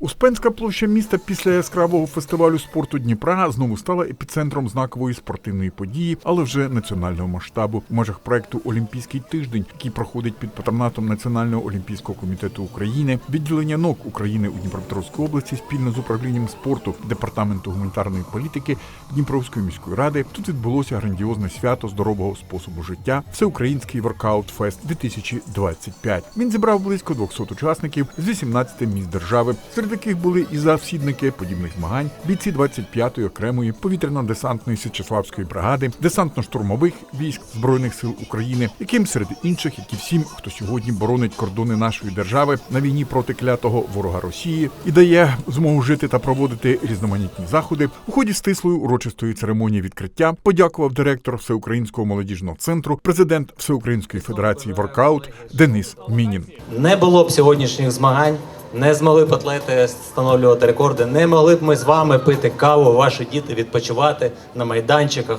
Успенська площа міста після яскравого фестивалю спорту Дніпра знову стала епіцентром знакової спортивної події, але вже національного масштабу в межах проекту Олімпійський тиждень, який проходить під патронатом Національного олімпійського комітету України, відділення НОК України у Дніпропетровській області спільно з управлінням спорту департаменту гуманітарної політики Дніпровської міської ради. Тут відбулося грандіозне свято здорового способу життя Всеукраїнський воркаут фест 2025. Він зібрав близько 200 учасників з 18 міст держави, яких були і завсідники подібних змагань, бійці 25-ї окремої повітряно-десантної Січеславської бригади, десантно-штурмових військ збройних сил України, яким серед інших, як і всім, хто сьогодні боронить кордони нашої держави на війні проти клятого ворога Росії і дає змогу жити та проводити різноманітні заходи. У ході стислої урочистої церемонії відкриття подякував директор Всеукраїнського молодіжного центру, президент Всеукраїнської федерації воркаут Денис Мінін. Не було б сьогоднішніх змагань, не змогли б атлети встановлювати рекорди, не могли б ми з вами пити каву, ваші діти відпочивати на майданчиках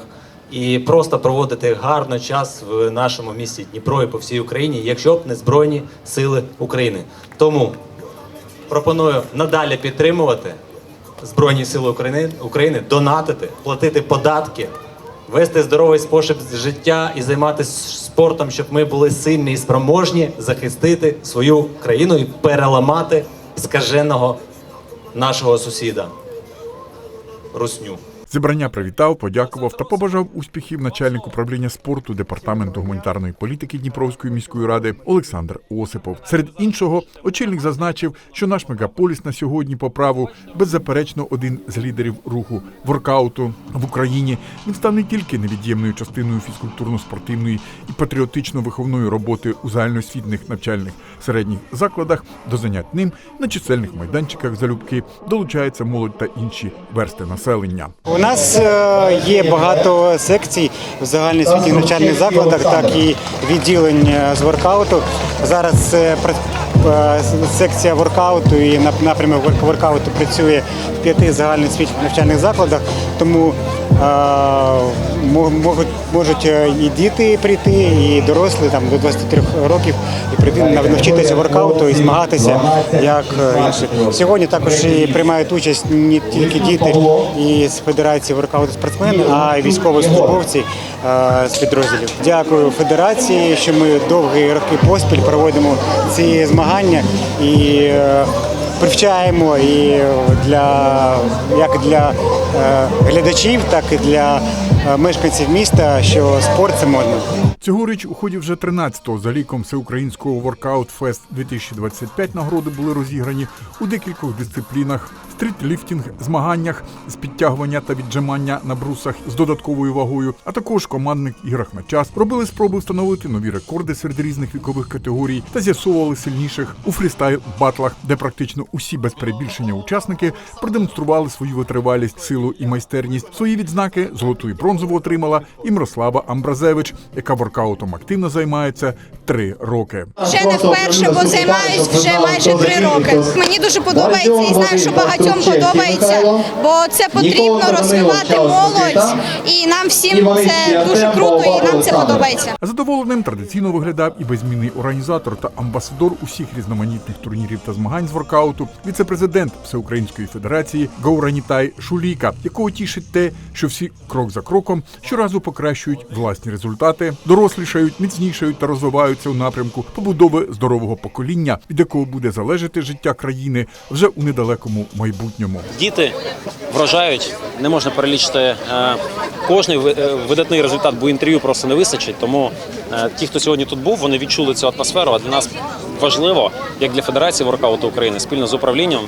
і просто проводити гарно час в нашому місті Дніпро і по всій Україні, якщо б не Збройні Сили України. Тому пропоную надалі підтримувати Збройні Сили України, донатити, платити податки, вести здоровий спосіб життя і займатися спортом, щоб ми були сильні і спроможні захистити свою країну і переламати скаженого нашого сусіда Русню. Зібрання привітав, подякував та побажав успіхів начальник управління спорту департаменту гуманітарної політики Дніпровської міської ради Олександр Осипов. Серед іншого, очільник зазначив, що наш мегаполіс на сьогодні по праву беззаперечно один з лідерів руху воркауту в Україні. Він став не тільки невід'ємною частиною фізкультурно-спортивної і патріотично-виховної роботи у загальноосвітних навчальних середніх закладах, до занять ним на чисельних майданчиках залюбки долучається молодь та інші версти населення. У нас е, є багато секцій в загальноосвітніх навчальних закладах, так і відділень е, з воркауту. Зараз е, секція воркауту і напрямок воркауту працює в п'яти загальноосвітніх навчальних закладах, тому можуть, можуть е, і діти прийти, і дорослі там до 23 років і прийти навчитися воркауту і змагатися як е, інші. Сьогодні також і приймають участь не тільки діти із Федерації воркауту спортсмени, а й військовослужбовці е, з підрозділів. Дякую федерації, що ми довгі роки поспіль проводимо ці змагання і привчаємо і для як для е, глядачів, так і для е, мешканців міста, що спорт це модно. Цьогоріч у ході вже 13-го за ліком всеукраїнського воркаут фест 2025 нагороди були розіграні у декількох дисциплінах: стрітліфтінг, змаганнях з підтягування та віджимання на брусах з додатковою вагою, а також командних іграх на час. Робили спроби встановити нові рекорди серед різних вікових категорій та з'ясовували сильніших у фрістайл батлах, де практично усі без перебільшення учасники продемонстрували свою витривалість, силу і майстерність. Свої відзнаки золоту і бронзову отримала і Мирослава Амбразевич, яка воркаутом активно займається три роки. Вже не вперше, бо займаюсь вже майже три роки. Мені дуже подобається і знаю, що багатьом подобається, бо це потрібно розвивати молодь, і нам всім це дуже круто, і нам це подобається. Задоволеним традиційно виглядав і безмінний організатор та амбасадор усіх різноманітних турнірів та змагань з воркауту, віце-президент Всеукраїнської федерації Гауранітай Шуліка, якого тішить те, що всі крок за кроком щоразу покращують власні результати, дорослішають, міцнішають та розвиваються у напрямку побудови здорового покоління, від якого буде залежати життя країни вже у недалекому майбутньому. Діти вражають, не можна перелічити е, кожний е, видатний результат, бо інтерв'ю просто не вистачить. Тому е, ті, хто сьогодні тут був, вони відчули цю атмосферу. А для нас важливо, як для Федерації воркауту України, спільно з управлінням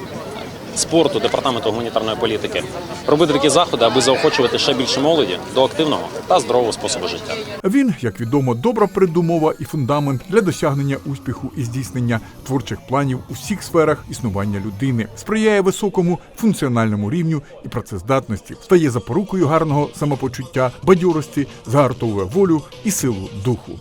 спорту департаменту гуманітарної політики, робити такі заходи, аби заохочувати ще більше молоді до активного та здорового способу життя. Він, як відомо, добра передумова і фундамент для досягнення успіху і здійснення творчих планів у всіх сферах існування людини, сприяє високому функціональному рівню і працездатності, стає запорукою гарного самопочуття, бадьорості, загартовує волю і силу духу.